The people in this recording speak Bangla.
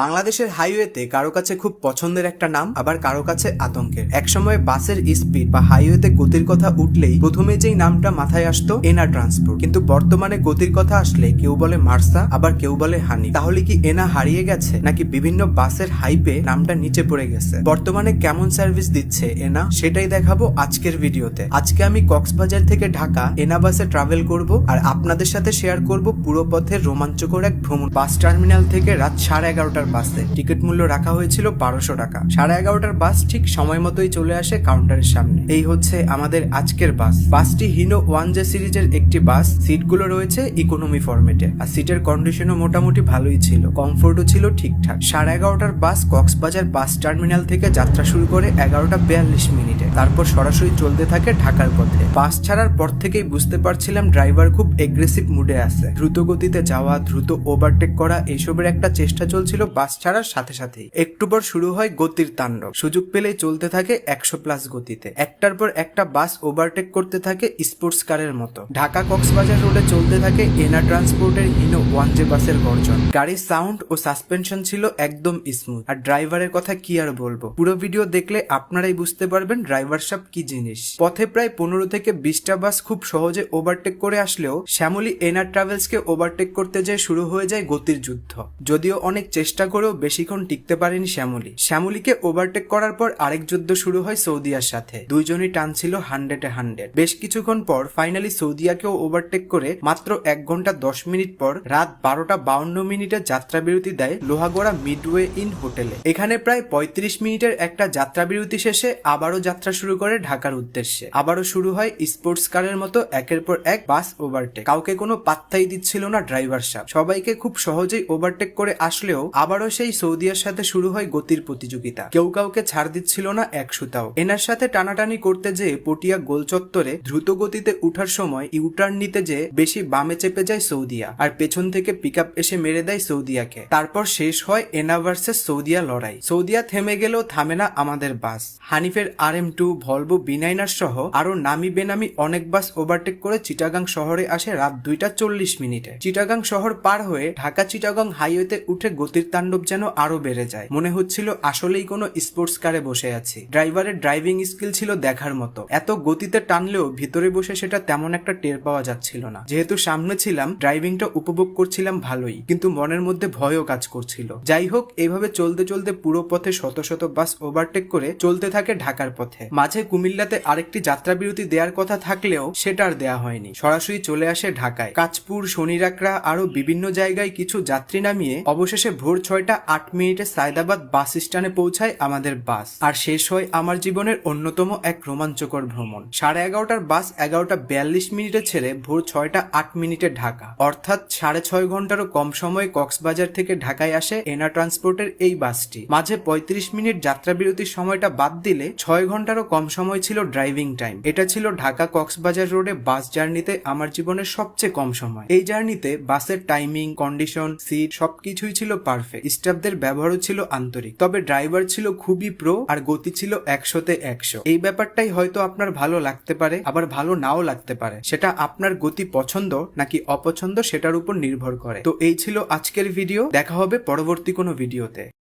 বাংলাদেশের হাইওয়েতে কারও কাছে খুব পছন্দের একটা নাম, আবার কারও কাছে আতঙ্কের। একসময় বাসের স্পিড বা হাইওয়েতে গতির কথা উঠলেই প্রথমে যেই নামটা মাথায় আসতো, এনা ট্রান্সপোর্ট। কিন্তু বর্তমানে গতির কথা আসলে কেউ বলে মার্সা, আবার কেউ বলে হানি তাহলে কি এনা হারিয়ে গেছে, নাকি বিভিন্ন বাসের হাইপে নামটা নিচে পড়ে গেছে? বর্তমানে কেমন সার্ভিস দিচ্ছে এনা, সেটাই দেখাবো আজকের ভিডিওতে। আজকে আমি কক্সবাজার থেকে ঢাকা এনা বাসে ট্রাভেল করব, আর আপনাদের সাথে শেয়ার করব পুরো পথের রোমাঞ্চকর এক ভ্রমণ। বাস টার্মিনাল থেকে রাত সাড়ে এগারোটার বাসে। টিকিট মূল্য রাখা হয়েছিল বারোশো টাকা। সাড়ে এগারোটার বাস ঠিক সময় মতোই চলে আসে কাউন্টারের সামনে। এই হচ্ছে আমাদের আজকের বাস। বাসটি হিনো ওয়ান জে সিরিজের একটি বাস। সিটগুলো রয়েছে ইকোনমি ফরম্যাটে আর সিটের কন্ডিশনও মোটামুটি ভালোই ছিল। কমফোর্টও ছিল ঠিকঠাক। সাড়ে এগারোটার বাস কক্সবাজার বাস টার্মিনাল থেকে যাত্রা শুরু করে এগারোটা বিয়াল্লিশ মিনিটে। তারপর সরাসরি চলতে থাকে ঢাকার পথে। বাস ছাড়ার পর থেকেই বুঝতে পারছিলাম ড্রাইভার খুব এগ্রেসিভ মুডে আছে। দ্রুত গতিতে যাওয়া, দ্রুত ওভারটেক করা এইসবের একটা চেষ্টা চলছিল বাস ছাড়ার সাথে সাথেই। একটু পর শুরু হয় গতির তাণ্ডব। সুযোগ পেলেই চলতে থাকে একশো প্লাস গতিতে। একটার পর একটা বাস ওভারটেক করতে থাকে স্পোর্টস কারের মতো। ঢাকা কক্সবাজার রোডে চলতে থাকে এনা ট্রান্সপোর্টের হিনো ওয়ান জে বাসের গর্জন। গাড়ির সাউন্ড ও সাসপেনশন ছিল একদম স্মুথ আর ড্রাইভারের কথা কি আর বলব? পুরো ভিডিও দেখলে আপনারাই বুঝতে পারবেন ড্রাইভার সব কি জিনিস। পথে প্রায় পনেরো থেকে বিশটা বাস খুব সহজে ওভারটেক করে আসলেও শ্যামলী এনার ট্রাভেলসকে ওভারটেক করতে যেয়ে শুরু হয়ে যায় গতির যুদ্ধ। যদিও অনেক চেষ্টা করেও বেশিক্ষণ টিকতে পারেনি শ্যামলী। শ্যামলীকে ওভারটেক করার পর আরেক যুদ্ধ শুরু হয় সৌদিয়ার সাথে। দুইজনই টানছিল হান্ড্রেডে হান্ড্রেড বেশ কিছুক্ষণ পর ফাইনালি সৌদিয়াকেও ওভারটেক করে মাত্র এক ঘণ্টা দশ মিনিট পর রাত বারোটা বাউন্ন মিনিটে যাত্রা বিরতি দেয় লোহাগড়া মিডওয়ে ইন হোটেলে। এখানে প্রায় পঁয়ত্রিশ মিনিটের একটা যাত্রা বিরতি শেষে আবারও যাত্রা শুরু করে ঢাকার উদ্দেশ্যে। আবারও শুরু হয় স্পোর্টস কারের মতো একের পর এক বাস ওভারটেক কাউকে কোনো পাত্তাই দিচ্ছিল না ড্রাইভার সাহেব। সবাইকে খুব সহজেই ওভারটেক করে আসলেও আবারও সেই সৌদিয়ার সাথে শুরু হয় গতির প্রতিযোগিতা। কেউ কাউকে ছাড় দিচ্ছিল না এক সুতাও। এনার সাথে টানাটানি করতে যেয়ে পটিয়া গোল চত্বরে দ্রুত গতিতে উঠার সময় ইউটার্ন নিতে যে বেশি বামে চেপে যায় সৌদিয়া আর পেছন থেকে পিক এসে মেরে দেয় সৌদিয়াকে। তারপর শেষ হয় এনা ভার্সেস সৌদিয়া লড়াই। সৌদিয়া থেমে গেলেও থামে না আমাদের বাস। হানিফের আর এম টু ভলভো বিনাইনার সহ আরও নামি বেনামি অনেক বাস ওভারটেক করে চিটাগাং শহরে আসে রাত দুইটা চল্লিশ মিনিটে। চিটাগাং শহর পার হয়ে ঢাকা চিটাগাং হাইওয়েতে উঠে গতির তাণ্ডব যেন আরও বেড়ে যায়। মনে হচ্ছিল আসলেই কোনো স্পোর্টস কারে বসে আছি। ড্রাইভারের ড্রাইভিং স্কিল ছিল দেখার মতো। এত গতিতে টানলেও ভিতরে বসে সেটা তেমন একটা টের পাওয়া যাচ্ছিল না। যেহেতু সামনে ছিলাম ড্রাইভিংটা উপভোগ করছিলাম ভালোই, কিন্তু মনের মধ্যে ভয়ও কাজ করছিল। যাই হোক, এভাবে চলতে চলতে পুরো পথে শত শত বাস ওভারটেক করে চলতে থাকে ঢাকার পথে। মাঝে কুমিল্লাতে আরেকটি যাত্রা বিরতি দেওয়ার কথা থাকলেও সেটা আর দেয়া হয়নি। সরাসরি চলে আসে ঢাকায়। কাঁচপুর, শনিরাকড়া আরও বিভিন্ন জায়গায় কিছু যাত্রী নামিয়ে অবশেষে ভোর ছয়টা আট মিনিটে সায়দাবাদ বাস স্ট্যান্ডে পৌঁছায় আমাদের বাস। আর শেষ হয় আমার জীবনের অন্যতম এক রোমাঞ্চকর ভ্রমণ। সাড়ে এগারোটার বাস এগারোটা বিয়াল্লিশ মিনিটে ছেড়ে ভোর ছয়টা আট মিনিটে ঢাকা। অর্থাৎ সাড়ে ছয় ঘন্টারও কম সময়ে কক্সবাজার থেকে ঢাকায় আসে এনা ট্রান্সপোর্টের এই বাসটি। মাঝে পঁয়ত্রিশ মিনিট যাত্রা বিরতির সময়টা বাদ দিলে ছয় ঘন্টারও কম সময় ছিল ড্রাইভিং টাইম। এটা ছিল ঢাকা কক্সবাজার রোডে বাস জার্নিতে আমার জীবনের সবচেয়ে কম সময়। এই জার্নিতে বাসের টাইমিং, কন্ডিশন, সিট সবকিছুই ছিল পারফেক্ট। স্টাফদের ব্যবহারও ছিল আন্তরিক, তবে ড্রাইভার ছিল খুবই প্রো আর গতি ছিল একশোতে একশো। এই ব্যাপারটাই হয়তো আপনার ভালো লাগতে পারে, আবার ভালো নাও লাগতে পারে। সেটা আপনার গতি পছন্দ নাকি অপছন্দ সেটার উপর নির্ভর করে। তো এই ছিল আজকের ভিডিও দেখা হবে পরবর্তী কোনো ভিডিওতে